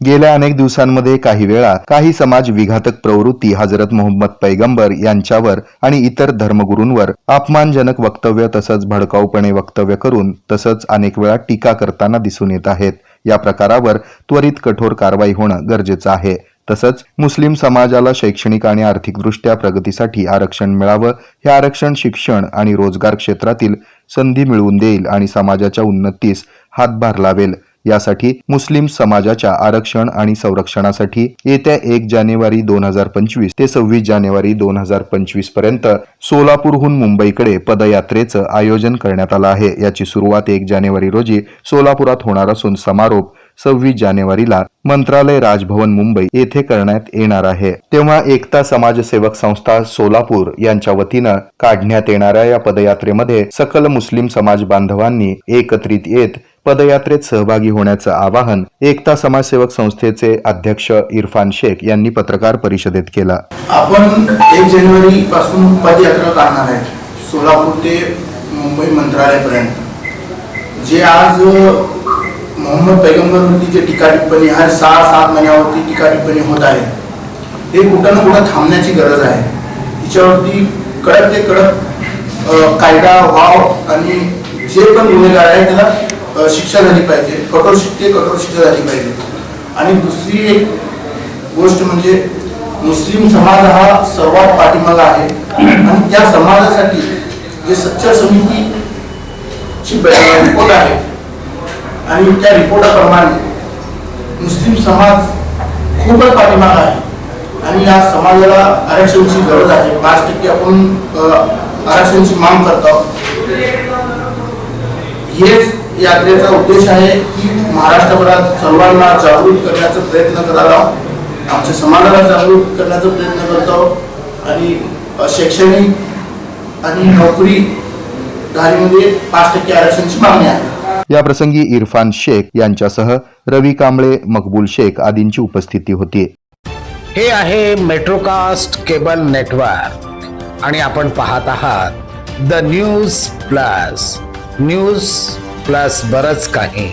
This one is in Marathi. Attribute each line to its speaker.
Speaker 1: गेल्या अनेक दिवसांमध्ये काही वेळा काही समाज विघातक प्रवृत्ती हजरत मोहम्मद पैगंबर यांच्यावर आणि इतर धर्मगुरूंवर अपमानजनक वक्तव्य तसंच भडकाऊपणे वक्तव्य करून तसंच अनेक वेळा टीका करताना दिसून येत आहेत. या प्रकारावर त्वरित कठोर कारवाई होणं गरजेचं आहे. तसंच मुस्लिम समाजाला शैक्षणिक आणि आर्थिकदृष्ट्या प्रगतीसाठी आरक्षण मिळावं हे आरक्षण शिक्षण आणि रोजगार क्षेत्रातील संधी मिळवून देईल आणि समाजाच्या उन्नतीस हातभार लावेल. यासाठी मुस्लिम समाजाच्या आरक्षण आणि संरक्षणासाठी येत्या एक जानेवारी दोन हजार पंचवीस ते सव्वीस जानेवारी दोन हजार पंचवीसपर्यंत सोलापूरहून मुंबईकडे पदयात्रेचं आयोजन करण्यात आलं आहे. याची सुरुवात एक जानेवारी रोजी सोलापुरात होणार असून समारोप सव्वीस जानेवारीला मंत्रालय राजभवन मुंबई येथे करण्यात येणार आहे. तेव्हा एकता समाजसेवक संस्था सोलापूर यांच्या वतीनं काढण्यात येणाऱ्या या पदयात्रेमध्ये सकल मुस्लिम समाज बांधवांनी एकत्रित येत पदयात्रेत सहभागी होण्याचं आवाहन एकता समाजसेवक संस्थेचे अध्यक्ष इरफान शेख यांनी पत्रकार परिषदेत केलं.
Speaker 2: आपण एक जानेवारी पासून पदयात्रा काढणार आहे. सोलापूर ते मुंबई मंत्रालयापर्यंत. जे आज मोहम्मद पैगंबरवरती जे टीका टिप्पणी हर सहा सात महिन्यावरती टीका टिप्पणी होत आहे. हे कुठं ना कुठं थांबण्याची गरज आहे. तिच्यावरती कडक ते कडक कायदा व्हाव आणि जे पण गुन्हेगार आहे त्याला शिक्षा झाली पाहिजे. कठोर शिक्षे कठोर शिक्षा झाली पाहिजे. आणि दुसरी एक गोष्ट म्हणजे मुस्लिम समाज हा सर्वात पाठिंबाला आहे. आणि त्या समाजासाठी जे सच्चर समितीची रिपोर्ट आहे आणि त्या रिपोर्टाप्रमाणे मुस्लिम समाज खूपच पाठीमागा आहे. आणि या समाजाला आरक्षणाची गरज आहे. पाच टक्के आपण अ, आरक्षणाची मागणी करतो. हेच यात्रेचा उद्देश आहे की महाराष्ट्रभरात सर्वांना जागृत करण्याचा प्रयत्न करावा. आमच्या समाजाला जागृत करण्याचा प्रयत्न करतो. आणि शैक्षणिक आणि नोकरी धारीमध्ये पाच टक्के आरक्षणाची मागणी आहे.
Speaker 1: या प्रसंगी इरफान शेख यांच्यासह रवी कांबळे मकबूल शेख आदींची उपस्थिती होती.
Speaker 3: हे आहे मेट्रोकास्ट केबल नेटवर्क. आणि आपण पाहत आहात the news plus. News plus बरच काही.